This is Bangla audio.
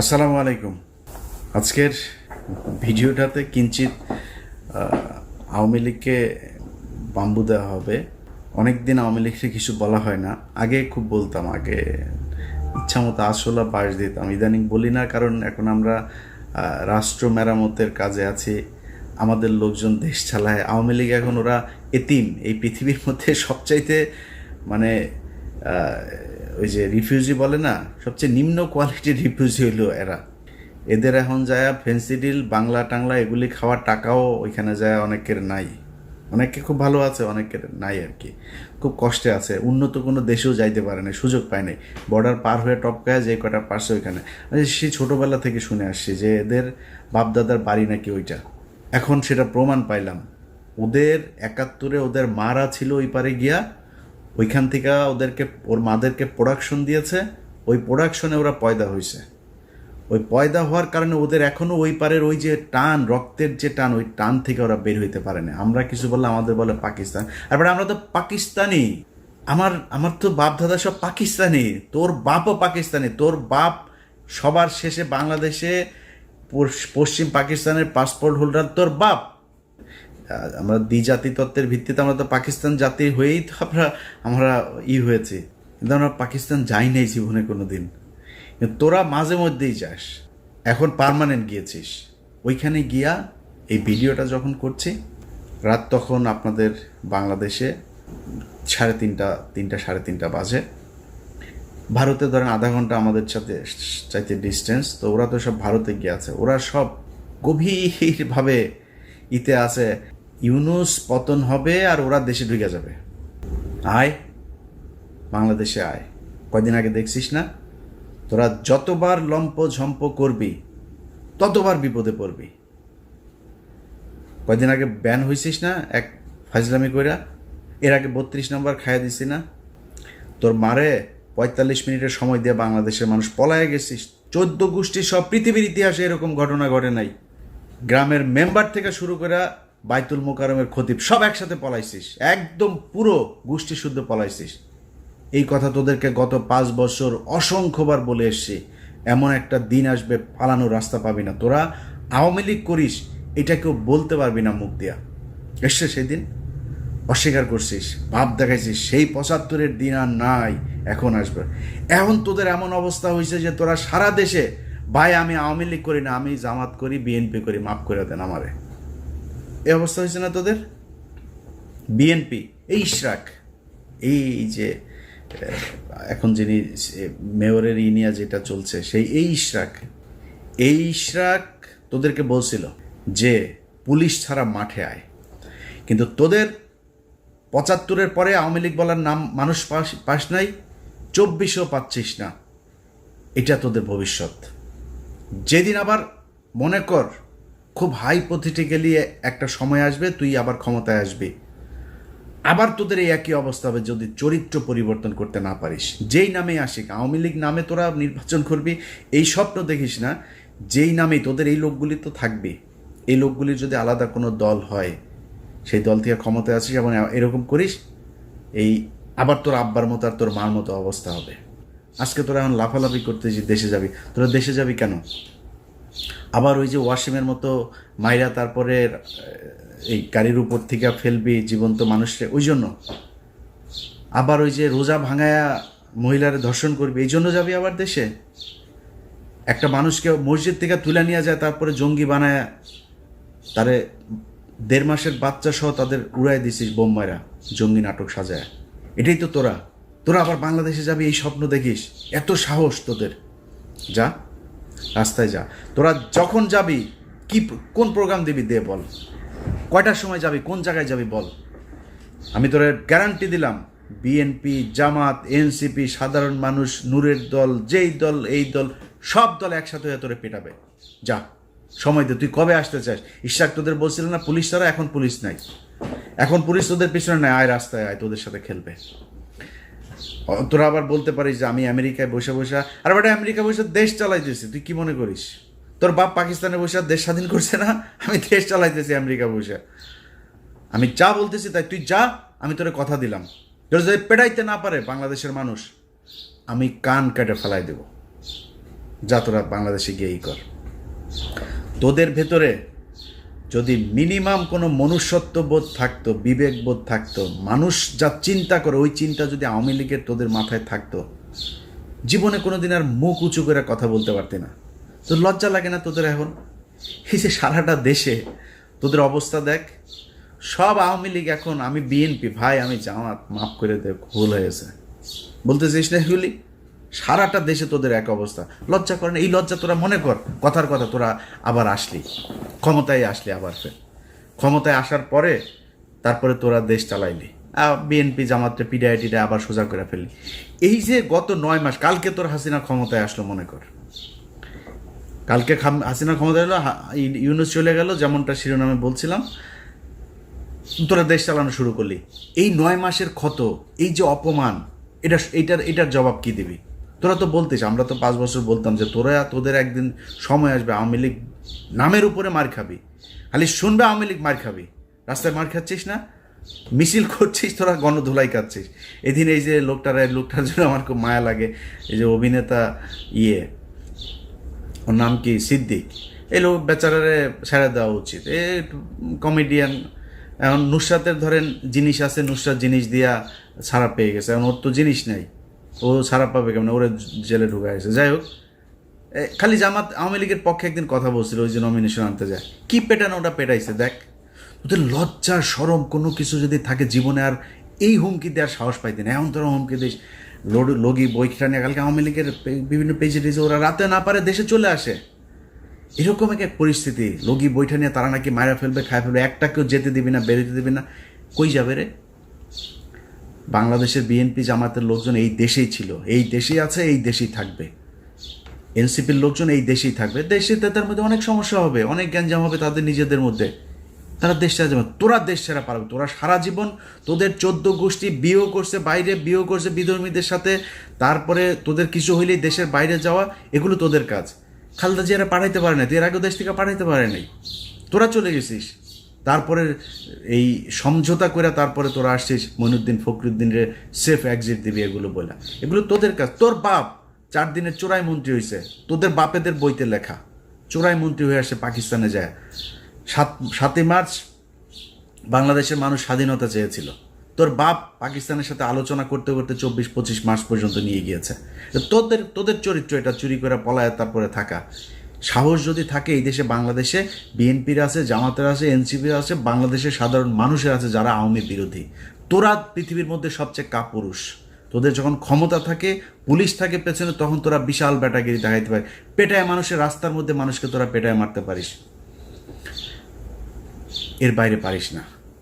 আসসালামু আলাইকুম। আজকের ভিডিওটাতে কিঞ্চিত আওয়ামী লীগকে বাম্বু দেওয়া হবে। অনেক দিন আওয়ামী লীগকে কিছু বলা হয় না। আগে খুব বলতাম, আগে ইচ্ছা মতো আসলা পাশ দিতাম। ইদানিং বলি না, কারণ এখন আমরা রাষ্ট্র মেরামতের কাজে আছি। আমাদের লোকজন দেশ চালায়। আওয়ামী লীগ এখন ওরা এতিম। এই পৃথিবীর মধ্যে সবচাইতে মানে ওই যে রিফিউজি বলে না, সবচেয়ে নিম্ন কোয়ালিটির রিফিউজি হইল এরা। এদের এখন যায় ফেন্সিডিল বাংলা টাংলা এগুলি খাওয়ার টাকাও ওইখানে যায় অনেকের নাই। অনেকে খুব ভালো আছে, অনেকের নাই আর কি। খুব কষ্টে আছে। উন্নত কোনো দেশেও যাইতে পারে না সুযোগ পায় নাই। বর্ডার পার হয়ে টপকায় যে কটা পারছে ওইখানে। সেই ছোটোবেলা থেকে শুনে আসছি যে এদের বাপদাদার বাড়ি নাকি ওইটা। এখন সেটা প্রমাণ পাইলাম। ওদের একাত্তরে ওদের মারা ছিল ওই পারে গিয়া ওইখান থেকে ওদেরকে, ওর মাদেরকে প্রোডাকশন দিয়েছে, ওই প্রোডাকশনে ওরা পয়দা হয়েছে ওই পয়দা হওয়ার কারণে ওদের এখনও ওই পারের ওই যে টান, রক্তের যে টান, ওই টান থেকে ওরা বের হইতে পারে না। আমরা কিছু বললে আমাদের বলে পাকিস্তান। তারপরে আমরা তো পাকিস্তানি। আমার আমার তো বাপ দাদা সব পাকিস্তানি। তোর বাপও পাকিস্তানি। তোর বাপ সবার শেষে বাংলাদেশে পশ্চিম পাকিস্তানের পাসপোর্ট হোল্ডার তোর বাপ আমরা দ্বিজাতি তত্ত্বের ভিত্তিতে আমরা তো পাকিস্তান জাতি হয়েই তো আমরা আমরা ই হয়েছি। কিন্তু আমরা পাকিস্তান যাই নাই জীবনে কোনো দিন তোরা মাঝে মধ্যেই যাস। এখন পার্মানেন্ট গিয়েছিস। ওইখানে গিয়া এই ভিডিওটা যখন করছি, রাত তখন আপনাদের বাংলাদেশে সাড়ে তিনটা তিনটা, সাড়ে তিনটা বাজে। ভারতে ধরেন আধা ঘণ্টা আমাদের সাথে, চাইতে ডিস্টেন্স তো ওরা তো সব ভারতে গিয়ে আছে। ওরা সব গভীরভাবে ইতে আছে। ইউনুস পতন হবে আর ওরা দেশে ঢুকে যাবে। আয়। বাংলাদেশে আয়। কয়দিন আগে দেখছিস না? তোরা যতবার লম্প ঝম্প করবি, ততবার বিপদে পড়বি। কয়দিন আগে ব্যান হয়েছিস না এক ফাজলামি কইরা? এর আগে বত্রিশ নম্বর খাইয়া দিছি না? তোর মারে পঁয়তাল্লিশ মিনিটের সময় দিয়ে বাংলাদেশের মানুষ পলায় গেছিস। চোদ্দ গোষ্ঠী সব পৃথিবীর ইতিহাসে এরকম ঘটনা ঘটে নাই। গ্রামের মেম্বার থেকে শুরু করে বাইতুল মোকারমের খতিব, সব একসাথে পলাইছিস। একদম পুরো গোষ্ঠী শুদ্ধ পলাইছিস। এই কথা তোদেরকে গত পাঁচ বছর অসংখ্যবার বলে এসছি, এমন একটা দিন আসবে, পালানোর রাস্তা পাবি না। তোরা আওয়ামী লীগ করিস, এটা কেউ বলতে পারবি না মুখ দিয়া। এসছে সেদিন অস্বীকার করছিস, ভাব দেখাইছিস, সেই পঁচাত্তরের দিন আর নাই, এখন আসবে। এখন তোদের এমন অবস্থা হয়েছে যে তোরা সারা দেশে, ভাই আমি আওয়ামী লীগ করি না, আমি জামাত করি, বিএনপি করি, মাফ করে দেন আমারে। এই অবস্থা হয়েছে না তোদের? বিএনপি এই ইশরাক, এই যে এখন যিনি মেয়রের ইনিয়া যেটা চলছে, সেই এই ইশরাক এই ইশরাক তোদেরকে বলছিল যে পুলিশ ছাড়া মাঠে আয়। কিন্তু তোদের পঁচাত্তরের পরে আওয়ামী লীগ বলার নাম মানুষ পাস পাস নাই, চব্বিশও পাচ্ছিস না। এটা তোদের ভবিষ্যৎ। যেদিন আবার মনে কর খুব হাই গেলে একটা সময় আসবে, তুই আবার ক্ষমতায় আসবি। আবার তোদের এই একই অবস্থা হবে যদি চরিত্র পরিবর্তন করতে না পারিস। যেই নামে আসিক, আওয়ামী লীগ নামে তোরা নির্বাচন করবি, এই স্বপ্ন দেখিস না, যেই নামেই তোদের এই লোকগুলি তো থাকবে এই লোকগুলির যদি আলাদা কোনো দল হয়, সেই দল থেকে ক্ষমতায় আসিস এবং এরকম করিস, এই আবার তোর আব্বার মতো আর তোর মার মতো অবস্থা হবে। আজকে তোরা এখন লাফালাফি করতে দেশে যাবি। তোরা দেশে যাবি কেন? আবার ওই যে ওয়াসিমের মতো মাইরা তারপরে এই গাড়ির উপর থেকে ফেলবি জীবন্ত মানুষকে ওই জন্য। আবার ওই যে রোজা ভাঙায়া মহিলারে ধর্ষণ করবি, এই জন্য যাবি আবার দেশে? একটা মানুষকে মসজিদ থেকে তুলে নিয়ে যায়, তারপরে জঙ্গি বানায় তারে দেড় মাসের বাচ্চা সহ তাদের উড়াই দিছিস বোম্বাইরা জঙ্গি নাটক সাজায়। এটাই তো তোরা। তোরা আবার বাংলাদেশে যাবি, এই স্বপ্ন দেখিস। এত সাহস তোদের। যা। রাস্তায় যা। তোরা যখন যাবি, কি কোন প্রোগ্রাম দিবি দে বল। কয়টার সময় যাবি, কোন জায়গায় যাবি বল। আমি তোর গ্যারান্টি দিলাম বিএনপি জামাত এনসিপি সাধারণ মানুষ, নূরের দল, যেই দল, এই দল, সব দল একসাথে হয়ে তোরে পেটাবে। যা, সময় দে, তুই কবে আসতে চাস? ইশাক তোদের বলছিল না, পুলিশ ছাড়া এখন পুলিশ নাই। এখন পুলিশ তোদের পিছনে নেয় আয় রাস্তায় আয়, তোদের সাথে খেলবে। তোরা আবার বলতে পারিস যে আমি আমেরিকায় বসে বসে, আর বেটা আমেরিকা বসে দেশ চালাইতেছি, তুই কি মনে করিস? তোর বাপ পাকিস্তানে বসে দেশ স্বাধীন করছে না, আমি দেশ চালাইতেছি আমেরিকা বসে। আমি যা বলতেছি তাই, তুই যা, আমি তোরে কথা দিলাম। তোর যদি পেটাইতে না পারে বাংলাদেশের মানুষ, আমি কান কেটে ফেলাই দেব। যা তোরা বাংলাদেশে গিয়েই কর। তোদের ভেতরে যদি মিনিমাম কোনো মনুষ্যত্ববোধ থাকতো, বিবেকবোধ থাকতো, মানুষ যা চিন্তা করে ওই চিন্তা যদি আওয়ামী লীগের তোদের মাথায় থাকতো, জীবনে কোনো দিন আর মুখ উঁচু করে কথা বলতে পারতি না। তো লজ্জা লাগে না তোদের এখন? এই যে সারাটা দেশে তোদের অবস্থা দেখ, সব আওয়ামী লীগ এখন, আমি বিএনপি, ভাই আমি জামাত, মাফ করে দে, ভুল হয়েছে। বলতে চাইস না এগুলি? সারাটা দেশে তোদের এক অবস্থা। লজ্জা করে না? এই লজ্জা তোরা মনে কর। কথার কথা তোরা আবার আসলি। ক্ষমতায় আসলি আবার ফের। ক্ষমতায় আসার পরে তারপরে তোরা দেশ চালাইলি। বিএনপি জামাতে পিডিআইটিটা আবার সোজা করে ফেললি। এই যে গত নয় মাস, কালকে তোর হাসিনা ক্ষমতায় আসলো মনে কর। কালকে হাসিনা ক্ষমতায় এলো ইউনুস চলে গেল, যেমনটা শিরোনামে বলছিলাম। তোরা দেশ চালানো শুরু করলি। এই নয় মাসের ক্ষত, এই যে অপমান, এটা, এটার এটার জবাব কি দিবি? তোরা তো বলতিস, আমরা তো পাঁচ বছর বলতাম যে তোরা তোদের একদিন সময় আসবে, আওয়ামী লীগ নামের উপরে মার খাবি। খালি শুনবে আওয়ামী লীগ মার খাবি। রাস্তায় মার খাচ্ছিস না? মিছিল করছিস, তোরা গণধুলাই খাচ্ছিস এদিন এই যে লোকটার লোকটার জন্য আমার খুব মায়া লাগে, এই যে অভিনেতা ইয়ে ওর নাম কি? সিদ্দিক। এই লোক বেচারারে ছেড়ে দেওয়া উচিত। এ কমেডিয়ান এখন নুসরাতের ধরেন জিনিস আছে, নুসরাত জিনিস দিয়া ছাড়া পেয়ে গেছে। এখন ওর তো জিনিস নাই। ও ছাড়া পাবে কেমন? ওরে জেলে ঢুকা গেছে যাই হোক খালি জামাত আওয়ামী লীগের পক্ষে একদিন কথা বলছিল, ওই যে নমিনেশন আনতে যায়। কি পেটানো ওটা পেটাইছে? দেখ, তোদের লজ্জা সরম কোনো কিছু যদি থাকে জীবনে আর এই হুমকি দেওয়ার সাহস পাইতে না। এমন তোরা হুমকি দিস লগি বইটা নিয়ে কালকে আওয়ামী লীগের বিভিন্ন পেজে টেজে ওরা রাতে না পারে দেশে চলে আসে। এরকম এক এক পরিস্থিতি। লগি, বইটা নিয়ে তারা নাকি মারা ফেলবে, খায় ফেলবে, একটা কেউ যেতে দিবি না, বেরোতে দিবি না। কই যাবে রে? বাংলাদেশের বিএনপি জামাতের লোকজন এই দেশেই ছিল। এই দেশেই আছে, এই দেশেই থাকবে। এনসিপির লোকজন এই দেশেই থাকবে। দেশে তাদের মধ্যে অনেক সমস্যা হবে, অনেক জ্ঞান জ্ঞানজাম হবে তাদের নিজেদের মধ্যে। তারা দেশ ছাড়া যাবে তোরা দেশ ছাড়া পারবে তোরা সারা জীবন তোদের চোদ্দ গোষ্ঠী বিয়েও করছে, বাইরে বিয়েও করছে বিধর্মীদের সাথে। তারপরে তোদের কিছু হইলেই দেশের বাইরে যাওয়া, এগুলো তোদের কাজ। খালদা জিয়ারা পাঠাইতে পারে না তুই এর আগেও দেশ থেকে পাঠাইতে পারে নাই। তোরা চলে গেছিস। তারপরে এই সমঝোতা করে তারপরে তোরা আসছিস মইনুদ্দিন ফখরুদ্দিনের সেফ এক্সিট দিবি এগুলো বলে এগুলো তোদের কাজ। তোর বাপ চার দিনের চোরাই মন্ত্রী হয়েছে তোদের বাপেদের বইতে লেখা। চোরাই মন্ত্রী হয়ে আসে পাকিস্তানে যায়। সাত, সাতই মার্চ বাংলাদেশের মানুষ স্বাধীনতা চেয়েছিল। তোর বাপ পাকিস্তানের সাথে আলোচনা করতে করতে চব্বিশ পঁচিশ মাস পর্যন্ত নিয়ে গিয়েছে। তোদের তোদের চরিত্র এটা চুরি করে পলায় তারপরে থাকা। সাহস যদি থাকে এই দেশে বাংলাদেশে, বিএনপির আছে, জামাতের আছে, এনসিপির আছে, বাংলাদেশের সাধারণ মানুষের আছে যারা আওয়ামী বিরোধী। তোরা পৃথিবীর মধ্যে সবচেয়ে কাপুরুষ। তোদের যখন ক্ষমতা থাকে, পুলিশ থাকে পেছনে, তখন তোরা বিশাল ব্যাটাগিরি দেখাইতে পারে পেটায় মানুষের রাস্তার মধ্যে মানুষকে তোরা পেটায় মারতে পারিস। এর বাইরে পারিস না।